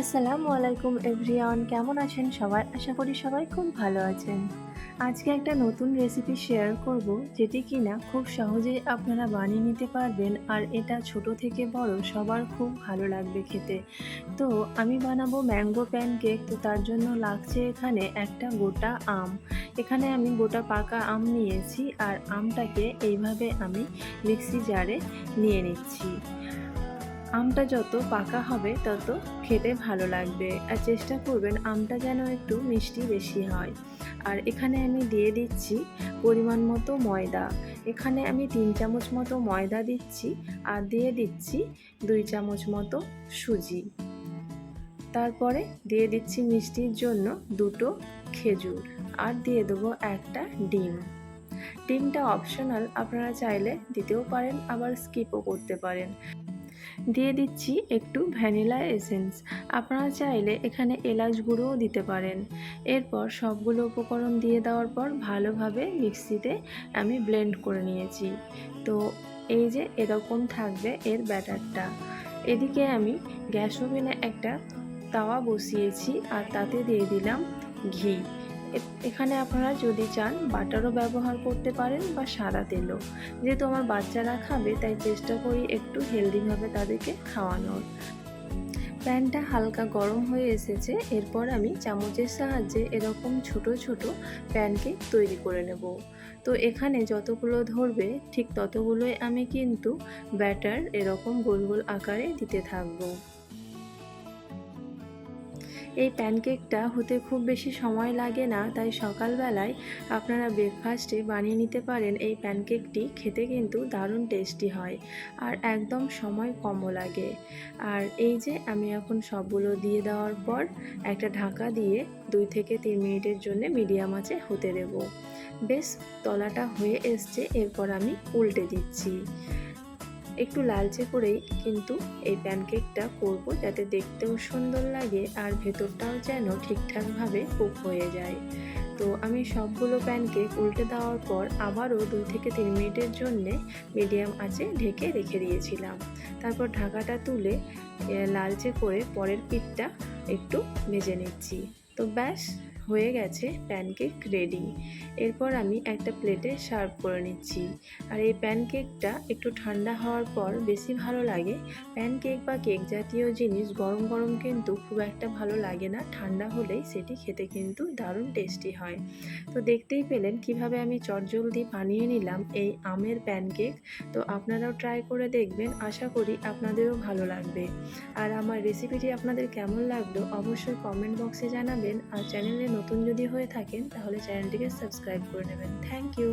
আসসালামু আলাইকুম এভরিওয়ান, কেমন আছেন সবাই? আশা করি সবাই খুব ভালো আছেন। আজকে একটা নতুন রেসিপি শেয়ার করব, যেটি কিনা খুব সহজেই আপনারা বানিয়ে নিতে পারবেন, আর এটা ছোট থেকে বড় সবার খুব ভালো লাগবে খেতে। তো আমি বানাবো ম্যাঙ্গো প্যানকেক তো তার জন্য লাগছে এখানে একটা গোটা আম। এখানে আমি গোটা পাকা আম নিয়েছি, আর আমটাকে এইভাবে আমি মিক্সি জারে নিয়ে নিচ্ছি। আমটা যত পাকা হবে, তত খেতে ভালো লাগবে। আর চেষ্টা করবেন আমটা যেন একটু মিষ্টি বেশি হয়। আর এখানে আমি দিয়ে দিচ্ছি পরিমাণ মতো ময়দা। এখানে আমি তিন চামচ মতো ময়দা দিচ্ছি আর দিয়ে দিচ্ছি দুই চামচ মতো সুজি। তারপরে দিয়ে দিচ্ছি মিষ্টির জন্য দুটো খেজুর। আর দিয়ে দেবো একটা ডিম। ডিমটা অপশনাল, আপনারা চাইলে দিতেও পারেন, আবার স্কিপও করতে পারেন। দিয়ে দিচ্ছি একটু ভ্যানিলা এসেন্স। আপনারা চাইলে এখানে এলাচ গুঁড়োও দিতে পারেন। এরপর সবগুলো উপকরণ দিয়ে দেওয়ার পর ভালোভাবে মিক্সিতে আমি ব্লেন্ড করে নিয়েছি। তো এই যে এরকম থাকবে এর ব্যাটারটা। এদিকে আমি গ্যাস ওভেনে একটা তাওয়া বসিয়েছি আর তাতে দিয়ে দিলাম ঘি। এখানে আপনারা যদি চান বাটারও ব্যবহার করতে পারেন বা সাদা তেলও। যেহেতু আমার বাচ্চারা খাবে, তাই চেষ্টা করি একটু হেলদিভাবে তাদেরকে খাওয়ানোর। প্যানটা হালকা গরম হয়ে এসেছে, এরপর আমি চামচের সাহায্যে এরকম ছোট ছোট প্যানকে তৈরি করে নেব। তো এখানে যতগুলো ধরবে, ঠিক ততগুলোই আমি কিন্তু ব্যাটার এরকম গোল গোল আকারে দিতে থাকব। এই প্যানকেকটা হতে খুব বেশি সময় লাগে না, তাই সকালবেলায় আপনারা ব্রেকফাস্টে বানিয়ে নিতে পারেন। এই প্যানকেকটি খেতে কিন্তু দারুণ টেস্টি হয় আর একদম সময় কমও লাগে। আর এই যে আমি এখন সবগুলো দিয়ে দেওয়ার পর একটা ঢাকা দিয়ে দুই থেকে তিন মিনিটের জন্য মিডিয়াম আঁচে হতে দেব। বেশ তলাটা হয়ে এসছে, এরপর আমি উল্টে দিচ্ছি। একটু লালচে করেই কিন্তু এই প্যানকেকটা করব যাতে দেখতেও সুন্দর লাগে আর ভেতরটাও যেন ঠিকঠাকভাবে কুক হয়ে যায়। তো আমি সবগুলো প্যানকেক উল্টে দেওয়ার পর আবারও দুই থেকে তিন মিনিটের জন্যে মিডিয়াম আঁচে ঢেকে রেখে দিয়েছিলাম। তারপর ঢাকাটা তুলে লালচে করে পরের পিঠটা একটু ভেজে নিচ্ছি। তো ব্যাস হয়ে গেছে প্যানকেক রেডি এরপর আমি একটা প্লেটে সার্ভ করে নিচ্ছি। আর এই প্যানকেকটা একটু ঠান্ডা হওয়ার পর বেশি ভালো লাগে। প্যানকেক বা কেক জাতীয় জিনিস গরম গরম কিন্তু খুব একটা ভালো লাগে না। ঠান্ডা হলেই সেটি খেতে কিন্তু দারুণ টেস্টি হয়। তো দেখতেই পেলেন কীভাবে আমি চটজলদি বানিয়ে নিলাম এই আমের প্যানকেক তো আপনারাও ট্রাই করে দেখবেন। আশা করি আপনাদেরও ভালো লাগবে। আর আমার রেসিপিটি আপনাদের কেমন লাগল অবশ্যই কমেন্ট বক্সে জানাবেন। আর চ্যানেলে নতুন যদি হয়ে থাকেন তাহলে চ্যানেলটিকে সাবস্ক্রাইব করে নেবেন থ্যাংক ইউ